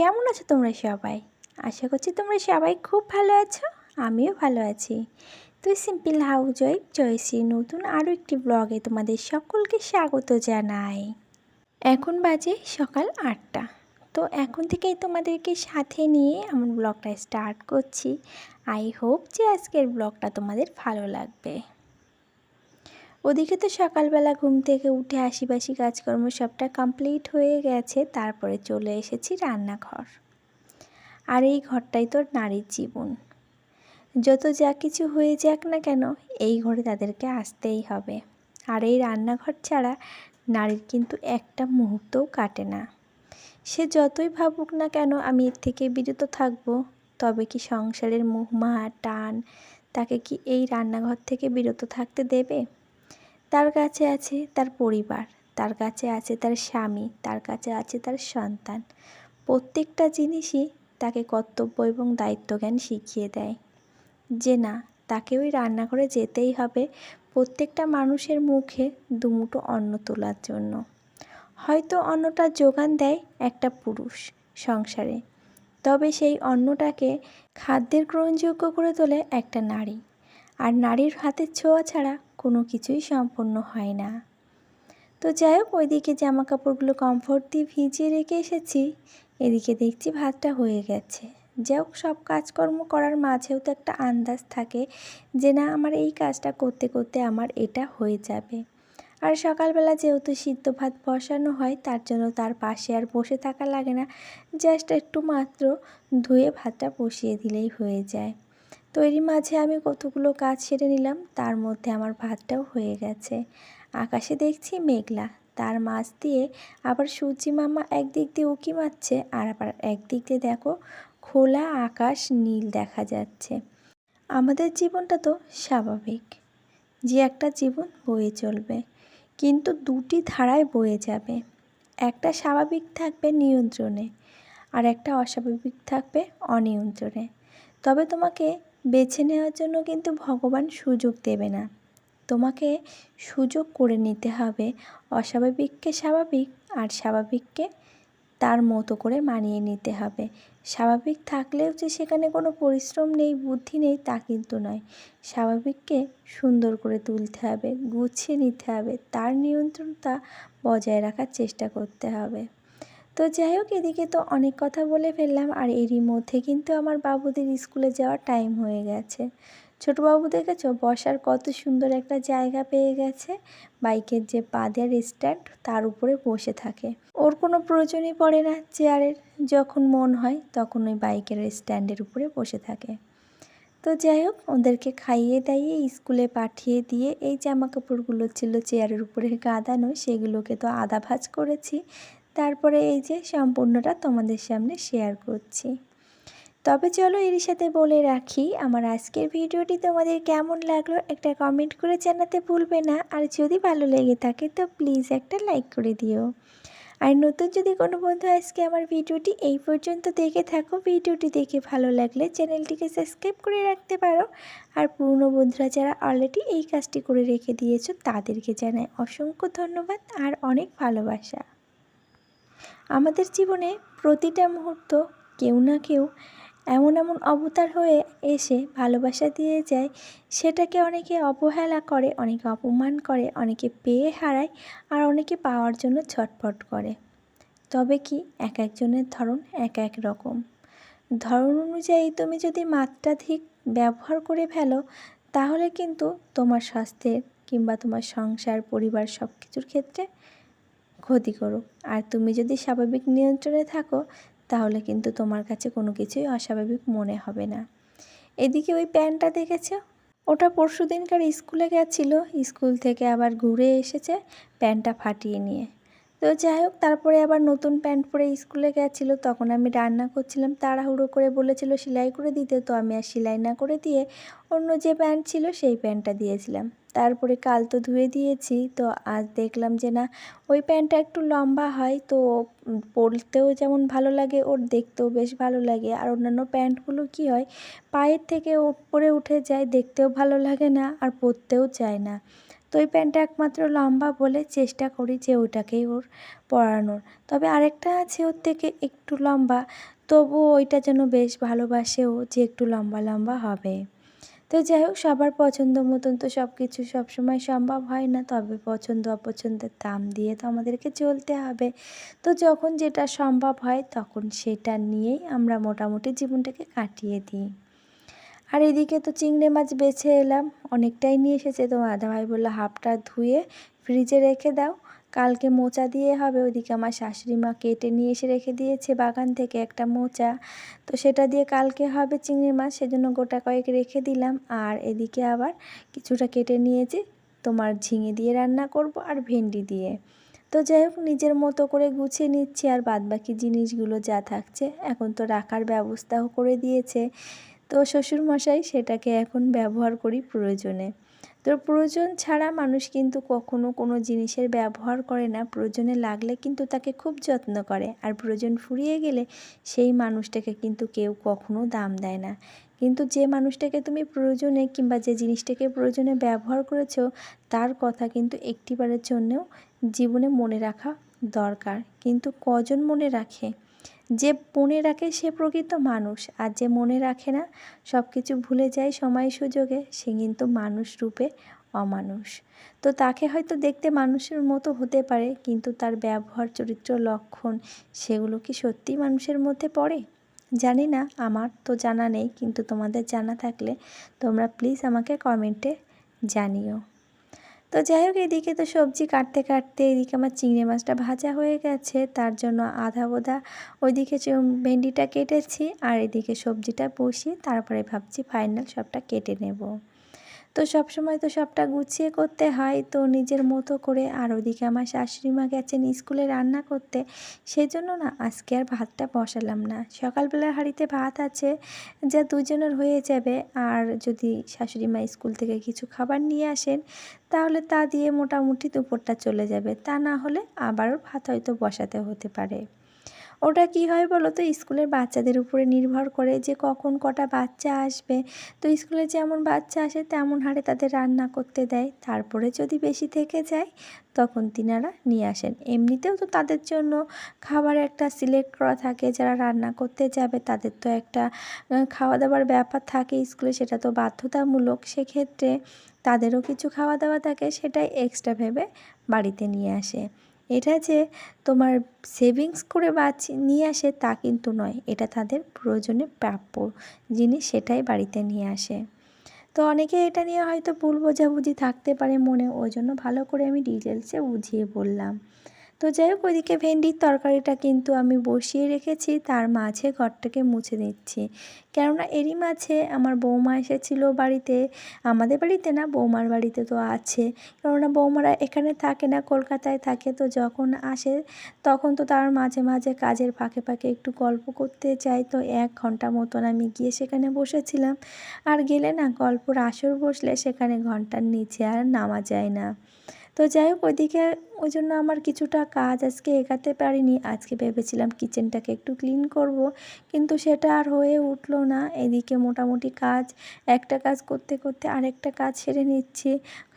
কেমন আছো তোমরা সবাই? আশা করছি তোমরা সবাই খুব ভালো আছো, আমিও ভালো আছি। তুই সিম্পল হাউস ওয়াইফ জয়শ্রী নতুন আরও একটি ব্লগে তোমাদের সকলকে স্বাগত জানাই। এখন বাজে সকাল আটটা। তো এখন থেকেই তোমাদেরকে সাথে নিয়ে আমার ব্লগটা স্টার্ট করছি। আই হোপ যে আজকের ব্লগটা তোমাদের ভালো লাগবে। ওদিকে তো সকালবেলা ঘুম থেকে উঠে আশিবাসি কাজকর্ম সবটা কমপ্লিট হয়ে গেছে, তারপরে চলে এসেছি রান্নাঘর। আর এই ঘরটাই তোর নারীর জীবন। যত যা কিছু হয়ে যাক না কেন, এই ঘরে তাদেরকে আসতেই হবে। আর এই রান্নাঘর ছাড়া নারীর কিন্তু একটা মুহূর্তও কাটে না। সে যতই ভাবুক না কেন, আমি এর থেকে বিরত থাকব। তবে কি সংসারের মুহমাহা, টান, তাকে কি এই রান্নাঘর থেকে বিরত থাকতে দেবে? তার কাছে আছে তার পরিবার, তার কাছে আছে তার স্বামী, তার কাছে আছে তার সন্তান। প্রত্যেকটা জিনিসই তাকে কর্তব্য এবং দায়িত্বজ্ঞান শিখিয়ে দেয়। যে না তাকে ওই রান্নাঘরে যেতেই হবে প্রত্যেকটা মানুষের মুখে দুমুটো অন্ন তোলার জন্য। হয়তো অন্নটা যোগান দেয় একটা পুরুষ সংসারে, তবে সেই অন্নটাকে খাদ্যের গ্রহণযোগ্য করে তোলে একটা নারী। আর নারীর হাতের ছোঁয়া ছাড়া কোনো কিছুই সম্পূর্ণ হয় না। তো যাই হোক, ওইদিকে জামা কাপড়গুলো কমফোর্ট দিয়ে ভিজিয়ে রেখে এসেছি। এদিকে দেখছি ভাতটা হয়ে গেছে। যাই হোক, সব কাজকর্ম করার মাঝেও তো একটা আন্দাজ থাকে যে না, আমার এই কাজটা করতে করতে আমার এটা হয়ে যাবে। আর সকালবেলা যেহেতু সিদ্ধ ভাত বসানো হয়, তার জন্য তার পাশে আর বসে থাকা লাগে না। জাস্ট একটু মাত্র ধুয়ে ভাতটা বসিয়ে দিলেই হয়ে যায়। তৈরি মাঝে আমি কতগুলো কাজ সেরে নিলাম, তার মধ্যে আমার ভাতটাও হয়ে গেছে। আকাশে দেখছি মেঘলা, তার মাছ দিয়ে আবার সূর্যি মামা একদিক দিয়ে উকি মারছে আর আবার একদিক দিয়ে দেখো খোলা আকাশ নীল দেখা যাচ্ছে। আমাদের জীবনটা তো স্বাভাবিক, যে একটা জীবন বয়ে চলবে, কিন্তু দুটি ধারায় বয়ে যাবে। একটা স্বাভাবিক থাকবে নিয়ন্ত্রণে আর একটা অস্বাভাবিক থাকবে অনিয়ন্ত্রণে। তবে তোমাকে বেছে নেওয়ার জন্য কিন্তু ভগবান সুযোগ দেবে না। তোমাকে সুযোগ করে নিতে হবে অস্বাভাবিককে স্বাভাবিক আর স্বাভাবিককে তার মতো করে মানিয়ে নিতে হবে। স্বাভাবিক থাকলেও যে সেখানে কোনো পরিশ্রম নেই, বুদ্ধি নেই তা কিন্তু নয়। স্বাভাবিককে সুন্দর করে তুলতে হবে, গুছিয়ে নিতে হবে, তার নিয়ন্ত্রণটা বজায় রাখার চেষ্টা করতে হবে। তো যাই হোক, এদিকে তো অনেক কথা বলে ফেললাম। আর এরই মধ্যে কিন্তু আমার বাবুদের স্কুলে যাওয়ার টাইম হয়ে গেছে। ছোটো বাবু দেখেছ বসার কত সুন্দর একটা জায়গা পেয়ে গেছে। বাইকের যে পাদের স্ট্যান্ড তার উপরে বসে থাকে। ওর কোনো প্রয়োজনই পড়ে না চেয়ারের। যখন মন হয়, তখন ওই বাইকের স্ট্যান্ডের উপরে বসে থাকে। তো যাই হোক, ওদেরকে খাইয়ে দাইয়ে স্কুলে পাঠিয়ে দিয়ে এই জামা কাপড়গুলো ছিল চেয়ারের উপরে গাদানো, সেগুলোকে তো আদা ভাজ করেছি। তারপরে এই যে সম্পূর্ণটা তোমাদের সামনে শেয়ার করছি। তবে চলো এর সাথে বলে রাখি, আমার আজকের ভিডিওটি তোমাদের কেমন লাগল একটা কমেন্ট করে জানাতে ভুলবে না। আর যদি ভালো লেগে থাকে তো প্লিজ একটা লাইক করে দিও। আর নতুন যদি কোনো বন্ধু আজকে আমার ভিডিওটি এই পর্যন্ত দেখে থাকো, ভিডিওটি দেখে ভালো লাগলে চ্যানেলটিকে সাবস্ক্রাইব করে রাখতে পারো। আর পুরনো বন্ধুরা যারা অলরেডি এই কাজটি করে রেখে দিয়েছ, তাদেরকে জানাই অসংখ্য ধন্যবাদ আর অনেক ভালোবাসা। আমাদের জীবনে প্রতিটা মুহূর্ত কেউ না কেউ এমন এমন অবতার হয়ে এসে ভালোবাসা দিয়ে যায়। সেটাকে অনেকে অবহেলা করে, অনেকে অপমান করে, অনেকে পেয়ে হারায় আর অনেকে পাওয়ার জন্য ছটফট করে। তবে কি এক একজনের ধরন এক এক রকম? ধরন অনুযায়ী তুমি যদি মাত্রাধিক ব্যবহার করে ফেলো, তাহলে কিন্তু তোমার স্বাস্থ্যের কিংবা তোমার সংসার, পরিবার সব কিছুর ক্ষেত্রে ক্ষতি করুক আর তুমি যদি স্বাভাবিক নিয়ন্ত্রণে থাকো, তাহলে কিন্তু তোমার কাছে কোনো কিছুই অস্বাভাবিক মনে হবে না। এদিকে ওই প্যান্টটা দেখেছ? ওটা পরশু দিনকার স্কুলে গেছিল, স্কুল থেকে আবার ঘুরে এসেছে প্যান্টটা ফাটিয়ে নিয়ে। তো যাই হোক, তারপরে আবার নতুন প্যান্ট পরে স্কুলে গেছিল, তখন আমি রান্না করছিলাম, তাড়াহুড়ো করে বলেছিল, সেলাই করে দিতে। তো আমি আর সেলাই না করে দিয়ে অন্য যে প্যান্ট ছিল, সেই প্যান্টটা দিয়েছিলাম। তারপরে কাল তো ধুয়ে দিয়েছি, তো আজ দেখলাম যে না, ওই প্যান্টটা একটু লম্বা হয়, তো পরতেও যেমন ভালো লাগে, ওর দেখতেও বেশ ভালো লাগে। আর অন্যান্য প্যান্টগুলো কি হয়, পায়ের থেকে উপরে উঠে যায়, দেখতেও ভালো লাগে না, আর পরতেও চায় না। তো ওই প্যান্টটা একমাত্র লম্বা বলে চেষ্টা করি যে ওইটাকেই ওর পরানোর। তবে আরেকটা আছে ওর থেকে একটু লম্বা, তবুও ওইটা যেন বেশ ভালোবাসে ও যে একটু লম্বা লম্বা হবে। তো যাই হোক, সবার পছন্দ মতন তো সব কিছু সবসময় সম্ভব হয় না। তবে পছন্দ অপছন্দের দাম দিয়ে তো আমাদেরকে চলতে হবে। তো যখন যেটা সম্ভব হয়, তখন সেটা নিয়েই আমরা মোটামুটি জীবনটাকে কাটিয়ে দিই। আর এদিকে তো চিংড়ি মাছ বেছে এলাম। অনেকটাই নিয়ে এসেছে। তো ভাই বলল, হাফটা ধুয়ে ফ্রিজে রেখে দাও। কালকে মোচা দিয়ে হবে, ওইদিকে আমার শাশুড়ি মা কেটে নিয়ে এসে রেখে দিয়েছে বাগান থেকে একটা মোচা। তো সেটা দিয়ে কালকে হবে চিংড়ি মাছ, সেজন্য গোটা কয়েক রেখে দিলাম। আর এদিকে আবার কিছুটা কেটে নিয়েছি, তোমার ঝিঙে দিয়ে রান্না করব আর ভেন্ডি দিয়ে। তো যাই হোক, নিজের মতো করে গুছিয়ে নিচ্ছি আর বাদবাকি জিনিসগুলো যা থাকছে এখন তো রাখার ব্যবস্থাও করে দিয়েছে। তো শ্বশুরমশাই সেটাকে এখন ব্যবহার করি প্রয়োজনে। তো প্রয়োজন ছাড়া মানুষ কিন্তু কখনো কোনো জিনিসের ব্যবহার করে না। প্রয়োজনে লাগলে কিন্তু তাকে খুব যত্ন করে। আর প্রয়োজন ফুরিয়ে গেলে সেই মানুষটাকে কিন্তু কেউ কখনো দাম দেয় না। কিন্তু যে মানুষটাকে তুমি প্রয়োজনে কিংবা যে জিনিসটাকে প্রয়োজনে ব্যবহার করেছ, তার কথা কিন্তু একটিবারের জন্যও জীবনে মনে রাখা দরকার। কিন্তু কজন মনে রাখে? যে মনে রাখে সে প্রকৃত মানুষ, আর যে মনে রাখে না সব কিছু ভুলে যায় সময় সুযোগে, সে কিন্তু মানুষ রূপে অমানুষ। তো তাকে হয়তো দেখতে মানুষের মতো হতে পারে, কিন্তু তার ব্যবহার, চরিত্র, লক্ষণ, সেগুলো কি সত্যিই মানুষের মধ্যে পড়ে? জানি না, আমার তো জানা নেই, কিন্তু তোমাদের জানা থাকলে তোমরা প্লিজ আমাকে কমেন্টে জানিও। তো যাই হোক, এদিকে তো সবজি কাটতে কাটতে এদিকে আমার চিংড়ি মাছটা ভাজা হয়ে গেছে। তার জন্য আধা বোধা ওইদিকে ভেন্ডিটা কেটেছি আর এদিকে সবজিটা বসিয়ে তারপরে ভাবছি ফাইনাল সবটা কেটে নেব। তো সব সময় তো সবটা গুছিয়ে করতে হয়। তো নিজের মতো করে আর ওদিকে আমার শাশুড়ি মা গেছেন স্কুলে রান্না করতে। সেই জন্য না আজকে আর ভাতটা বসালাম না। সকালবেলার হাঁড়িতে ভাত আছে, যা দুজনের হয়ে যাবে। আর যদি শাশুড়ি মা স্কুল থেকে কিছু খাবার নিয়ে আসেন, তাহলে তা দিয়ে মোটামুটি দুপুরটা চলে যাবে। তা না হলে আবারও ভাত হয়তো বসাতে হতে পারে। ওটা কি হয় বলো তো? স্কুলের বাচ্চাদের উপরে নির্ভর করে যে কখন কটা বাচ্চা আসবে। তো স্কুলে যেমন বাচ্চা আসে, তেমন হারে তাদের রান্না করতে দেয়। তারপরে যদি বেশি থেকে যায়, তখন তিনারা নিয়ে আসেন। এমনিতেও তো তাদের জন্য খাবার একটা সিলেক্ট করা থাকে, যারা রান্না করতে যাবে, তাদের তো একটা খাওয়া দাওয়ার ব্যাপার থাকে স্কুলে, সেটা তো বাধ্যতামূলক। সেক্ষেত্রে তাদেরও কিছু খাওয়া দাওয়া থাকে, সেটাই এক্সট্রা ভেবে বাড়িতে নিয়ে আসে। এটা যে তোমার সেভিংস করে বাঁচি, নিয়ে আসে তা কিন্তু নয়। এটা তাদের প্রয়োজনে প্রাপ্য জিনিস সেটাই বাড়িতে নিয়ে আসে। তো অনেকে এটা নিয়ে হয়তো ভুল বোঝাবুঝি থাকতে পারে মনে, ওই জন্য ভালো করে আমি ডিটেলসে বুঝিয়ে বললাম। তো যাই হোক, ওইদিকে ভেন্ডির তরকারিটা কিন্তু আমি বসিয়ে রেখেছি, তার মাঝে ঘরটাকে মুছে দিচ্ছি কেননা এরই মাঝে আমার বৌমা এসেছিল বাড়িতে, আমাদের বাড়িতে না, বৌমার বাড়িতে তো আছে। কেননা বৌমারা এখানে থাকে না, কলকাতায় থাকে, তো যখন আসে তখন তো তার মাঝে মাঝে কাজের ফাঁকে ফাঁকে একটু গল্প করতে চাই তো এক ঘণ্টা মতন আমি গিয়ে সেখানে বসেছিলাম। আর গেলে না, গল্পর আসর বসলে সেখানে ঘণ্টার নিচে আর নামা যায় না। তো যাই হোক, ওইদিকে ওই জন্য আমার কিছুটা কাজ আজকে এগাতে পারিনি। আজকে ভেবেছিলাম কিচেনটাকে একটু ক্লিন করব, কিন্তু সেটা আর হয়ে উঠল না। এদিকে মোটামুটি কাজ, একটা কাজ করতে করতে আরেকটা কাজ সেরে নিচ্ছি।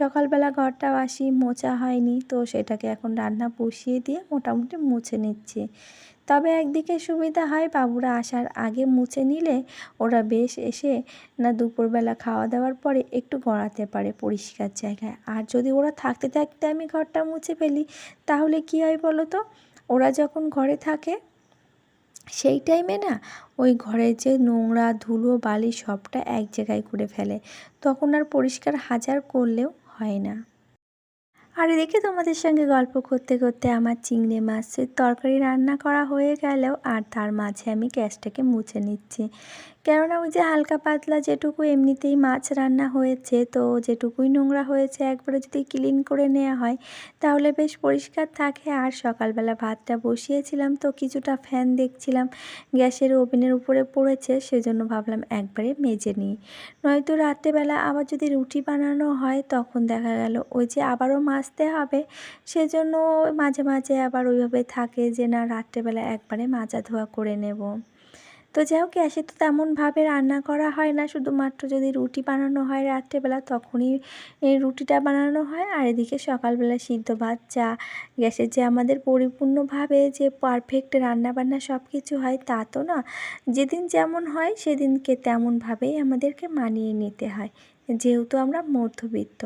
সকালবেলা ঘরটা বাসি মোচা হয়নি, তো সেটাকে এখন রান্না বসিয়ে দিয়ে মোটামুটি মুছে নিচ্ছি। তবে একদিকে সুবিধা হয় বাবুরা আসার আগে মুছে নিলে ওরা বেশ এসে না দুপুরবেলা খাওয়া দাওয়ার পরে একটু গড়াতে পারে পরিষ্কার জায়গায়। আর যদি ওরা থাকতে থাকতে আমি ঘরটা মুছে ফেলি, তাহলে কী হয় বলো তো? ওরা যখন ঘরে থাকে, সেই টাইমে না ওই ঘরের যে নোংরা, ধুলো, বালি সবটা এক জায়গায় করে ফেলে। তখন আর পরিষ্কার হাজার করলেও হয় না। আর এদিকে তোমাদের সঙ্গে গল্প করতে করতে আমার চিংড়ি মাছের তরকারি রান্না করা হয়ে গেলেও আর তার মাঝে আমি গ্যাসটাকে মুছে নিচ্ছি। কেননা ওই যে হালকা পাতলা যেটুকু এমনিতেই মাছ রান্না হয়েছে, তো যেটুকুই নোংরা হয়েছে একবারে যদি ক্লিন করে নেওয়া হয়, তাহলে বেশ পরিষ্কার থাকে। আর সকালবেলা ভাতটা বসিয়েছিলাম, তো কিছুটা ফ্যান দেখছিলাম, গ্যাসের ওভেনের উপরে পড়েছে, সেজন্য ভাবলাম একবারে মেজে নিই। নয়তো রাত্রেবেলা আবার যদি রুটি বানানো হয়, তখন দেখা গেল ওই যে আবারও মাজতে হবে, সেজন্য মাঝে মাঝে আবার ওইভাবে থাকে যে না, রাত্রেবেলা একবারে মাজা ধোয়া করে নেব। তো যাই হোক, গ্যাসে তো তেমনভাবে রান্না করা হয় না। শুধুমাত্র যদি রুটি বানানো হয় রাত্রেবেলা, তখনই রুটিটা বানানো হয়। আর এদিকে সকালবেলা সিদ্ধ ভাত, চা, গ্যাসের যে আমাদের পরিপূর্ণভাবে যে পারফেক্ট রান্নাবান্না সব কিছু হয় তা তো না, যেদিন যেমন হয় সেদিনকে তেমনভাবেই আমাদেরকে মানিয়ে নিতে হয়, যেহেতু আমরা মধ্যবিত্ত।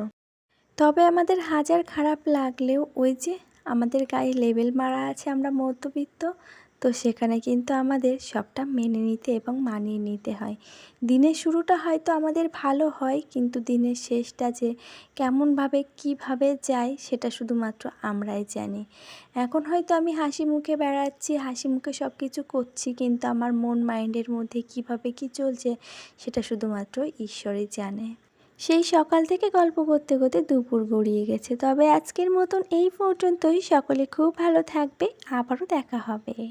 তবে আমাদের হাজার খারাপ লাগলেও ওই যে আমাদের গায়ে লেবেল মারা আছে, আমরা মধ্যবিত্ত। তো সেখানে কিন্তু আমাদের সবটা মেনে নিতে এবং মানিয়ে নিতে হয়। দিনের শুরুটা হয়তো আমাদের ভালো হয়, কিন্তু দিনের শেষটা যে কেমনভাবে, কীভাবে যায়, সেটা শুধুমাত্র আমরাই জানি। এখন হয়তো আমি হাসি মুখে বেড়াচ্ছি, হাসি মুখে সব কিছু করছি, কিন্তু আমার মন, মাইন্ডের মধ্যে কীভাবে কি চলছে, সেটা শুধুমাত্র ঈশ্বরই জানে। সেই সকাল থেকে গল্প করতে করতে দুপুর গড়িয়ে গেছে। তবে আজকের মতন এই পর্যন্তই। সকলে খুব ভালো থাকবে। আবারও দেখা হবে।